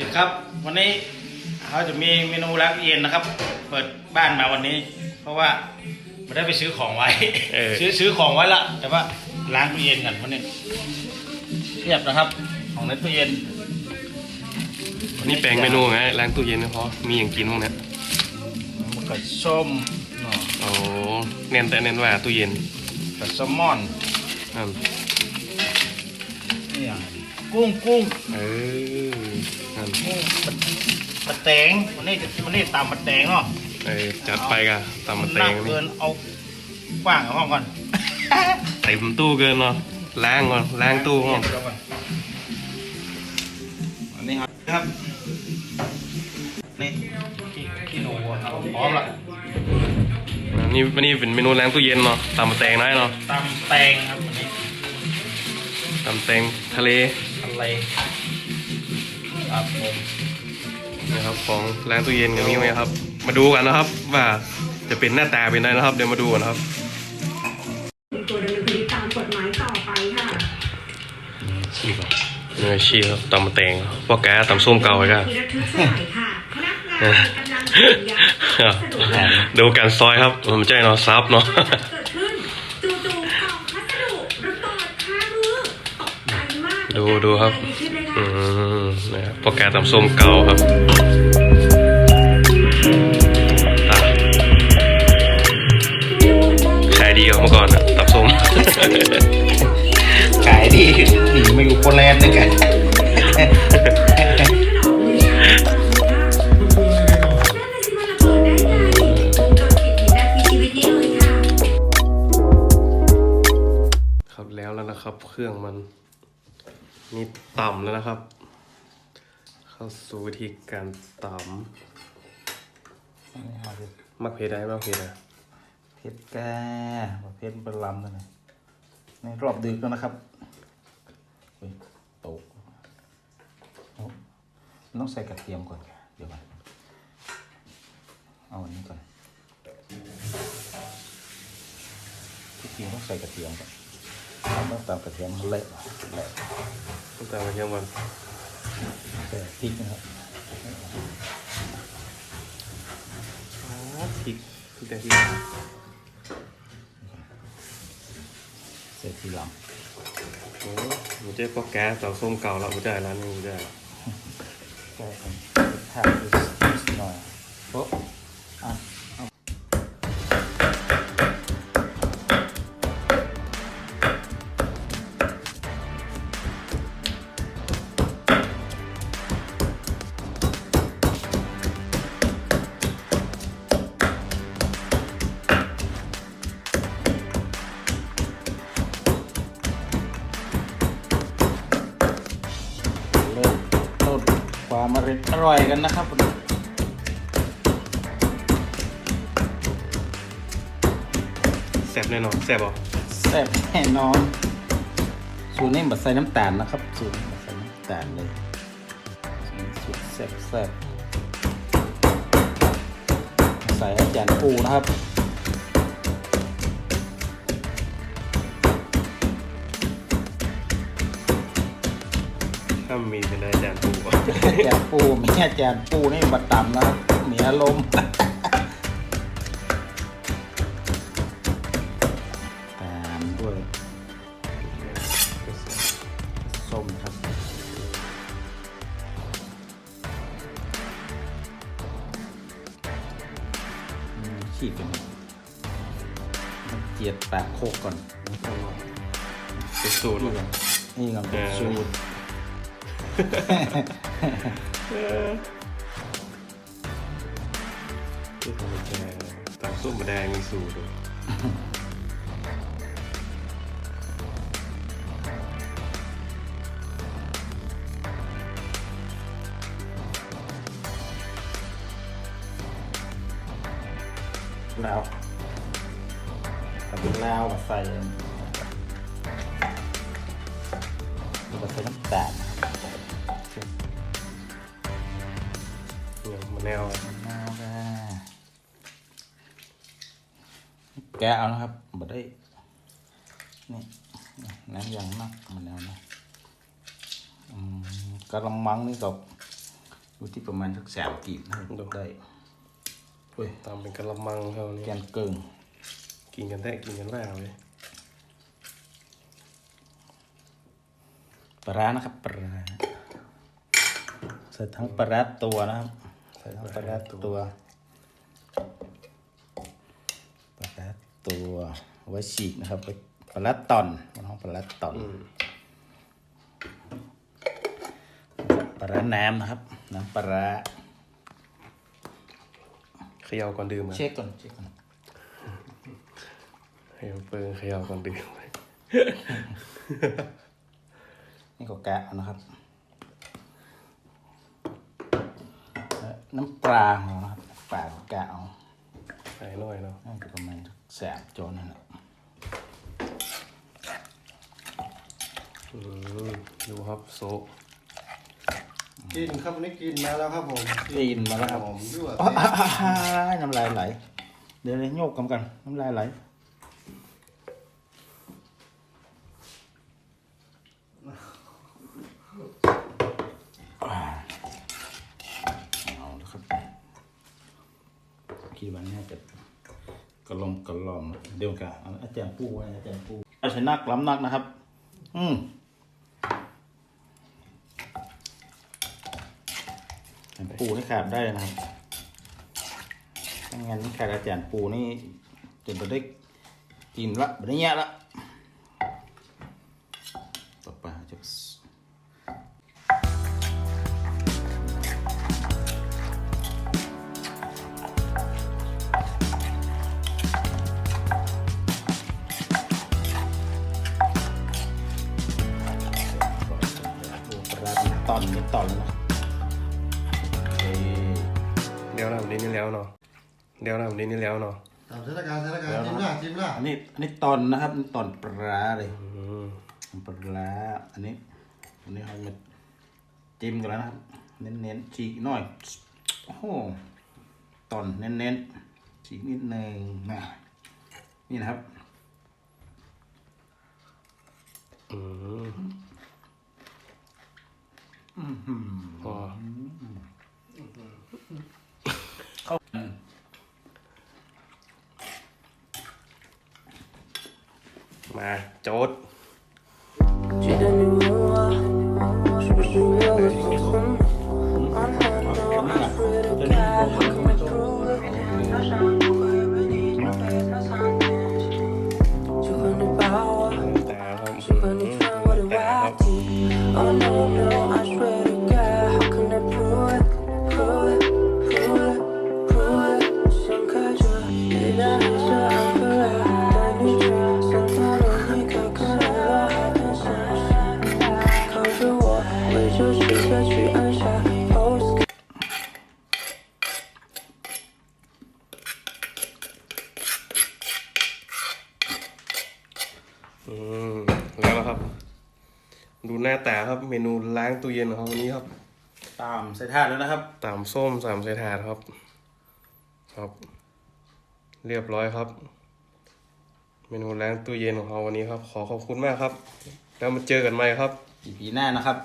ดีครับ วันนี้เราจะมีเมนูล้างตู้เย็นนะครับ เปิดบ้านมาวันนี้ เพราะว่าไม่ได้ไปซื้อของไว้เออ ซื้อซื้อของไว้ละแต่ว่าล้างตู้เย็นกันวันนี้เทียบนะครับ ของในตู้เย็นนี่แปลงเมนูไงล้างตู้เย็นนะเพราะมีอย่างกินบ้างเนี่ยมันก็ส้มเนาะโอ้เน้นแต่เน้นว่าตู้เย็นกับแซลมอนนั่นนี่อย่างกุ้งกุ้งเออ นั่นกุ้งปลาแตงวันนี้วันนี้ตามปลาแตงเนาะเออจัดไปกะตำมะเตงหนักนี่เกินเอากว้างกับห้องก่อนเต็มตู้เกินเนาะล้างก่อนล้างตู้ห้องอันนี้ครับนี่ขี้ขี้หนูครับพร้อมละอ่านี่วันนี้เป็นเมนูล้างตู้เย็นเนาะตำมะแตงน้อยเนาะตำแตงครับอันนี้ตำแตงทะเลอะไร ครับผมนะครับของล้างตู้เย็นกันมีไหมครับ มาดูกันนะครับ ว่าจะเป็นหน้าตาเป็นไงนะครับ เดี๋ยวมาดูกันนะครับตัวดำเนินคดีตามกฎหมายต่อไปค่ะชีพอะเนื้อชีครับตำมะแตงพวกแกตำส้มเก่าไว้กันที่ระทึกสมัยค่ะพนักงานกำลังขนย้ายพัสดุดูการซอยครับผมใจเนาะซับเนาะเกิดขึ้นจู่ๆกล่องพัสดุระเบิดคามือตกใจมากดูดูครับในคลิปเลย อืค่ะมนะครับโปรแกรมตำส้มเก่าครับอะขายดีกว่าเมื่อก่อนอะตำส้ม ขายดีหนีไม่รู้โปแลนด์ด้วยกันครับแล้วแล้วนะครับเครื่องมัน มีต่ำแล้วนะครับ เข้าสู่วิธีการต่ำมักเพดได้มักเพดได้เพชรแก่ประเภทเป็นลำตัวนี้ในรอบดึกแล้วนะครับอุ้ยตกโอ้มันต้องใส่กระเทียมก่อนค่ะเดี๋ยวก่อนเอาอันนี้ก่อนที่จริงต้องใส่กระเทียมก่อนเรา ต้องตามกระเทียมให้เละเละต้องตามมาเที่ยงวันแต่พริกนะครับพริกพริกแต่พริกใส่ทีหลังโอ้มันจะโปรแกรมตำส้มเก่าแล้วมันจะร้านนี้มันจะใส่กันแทบนิดหน่อยโป๊ะอ่ อร่อยกันนะครับแซ่บแน่นอนแซ่บอะแซ่บแน่นอน สูตรนี้แบบใส่น้ำตาลนะครับ สูตรแบบใส่น้ำตาลเลยสูตรแซ่บแซ่บใส่อาจารย์ปูนะครับ มีเป็นอาจารย์ปูอาจารย์ปูมีอาจารย์ปูนี่บัดต่ำนะครับมีอารมณ์ตามด้วยส้มครับอืมขีดกันหน่อยต้องเจียดปากโคกก่อนเป็นสูตรนี่ก่อนนี่ก่อนเป็นสูตร ที่ทำมาแจกตำส้มแดงมีสูตรแล้วทำเป็นแล้วมาใส่ใส่น้ำตาล เนี่ยมะนาวมะนาวค่ะแกะเอานะครับบดได้ นี่น้ำยางมากมะนาวนะอืมกระมังนี่กับอยู่ที่ประมาณสักสามกีบนะครับดูได้เฮ้ยตำเป็นกะละมังเท่านี้แกนเกิงกินกันได้กินกันแล้เลยปลาร้านะครับปลาร้าใส่ทั้งปลาร้าตัวนะครับ ใส่ทั้งปลาร้าตัวปลาร้าตัวไว้ฉีกนะครับไว้ปลาร้าตอนมันห้องปลาร้าตอนอืมปลาร้าน้ำนะครับ น้ำปลาร้าเขย่าก่อนดื่มอะเช็คก่อนเช็คก่อนเขย่าเปิงเขย่าก่อนดื่มนี่ก็แกะเอานะครับและ น้ำปลาของเรานะครับน้ำปลาก็แกะเอาใส่หน่อยเนาะน่าจะประมาณสักแสบโจนนั่นแหละอืมดูครับโซะกินครับวันนี้กินมาแล้วครับผมตีนมาแล้วครับผมยั่วอ๋ออ่าอ่าอ่าน้ำลายไหล เดี๋ยวเลยโยกกันกันน้ำลายไหลอ่าเอาละครับ คิดว่าน่าจะกระลมกระลอมเดี๋ยวกันอาจารย์ปู้อาจารย์ปูอาชนักล้ำนักนะครับ อืมอาจารย์ปูนี่ขาดได้เลยนะครับถ้างั้นขาดอาจารย์ปูนี่จะไปได้กินละแบบนี้ละต่อไปจะ อนเป็นตอนเลยนะโอเคเดี๋ยวนะวันนี้นี่แล้วเนาะเดี๋ยวนะวันนี้นี่แล้วเนาะตามสถานการณ์สถานการณ์จิ้มละจิ้มละอันนี้อันนี้ตอนนะครับตอนปลาเลยอืมปลาอันนี้อันนี้เรามาจิ้มกันแล้วนะครับ เน้นๆฉีกหน่อยโอ้โหตอนเน้นๆฉีกนิดนึงนะนี่นะครับอืม พอเprove it。想开着一辆黑色安菲拉，带你去圣卡罗尼卡卡热海滩散心。靠着我，为这世界去按下 เมนูล้างตู้เย็นของวันนี้ครับ ตามใส่ถาดแล้วนะครับ ตามส้มสามใส่ถาดครับ ครับ เรียบร้อยครับ เมนูล้างตู้เย็นของเราวันนี้ครับ ขอขอบคุณมากครับ แล้วมาเจอกันใหม่ครับ อีพีหน้านะครับ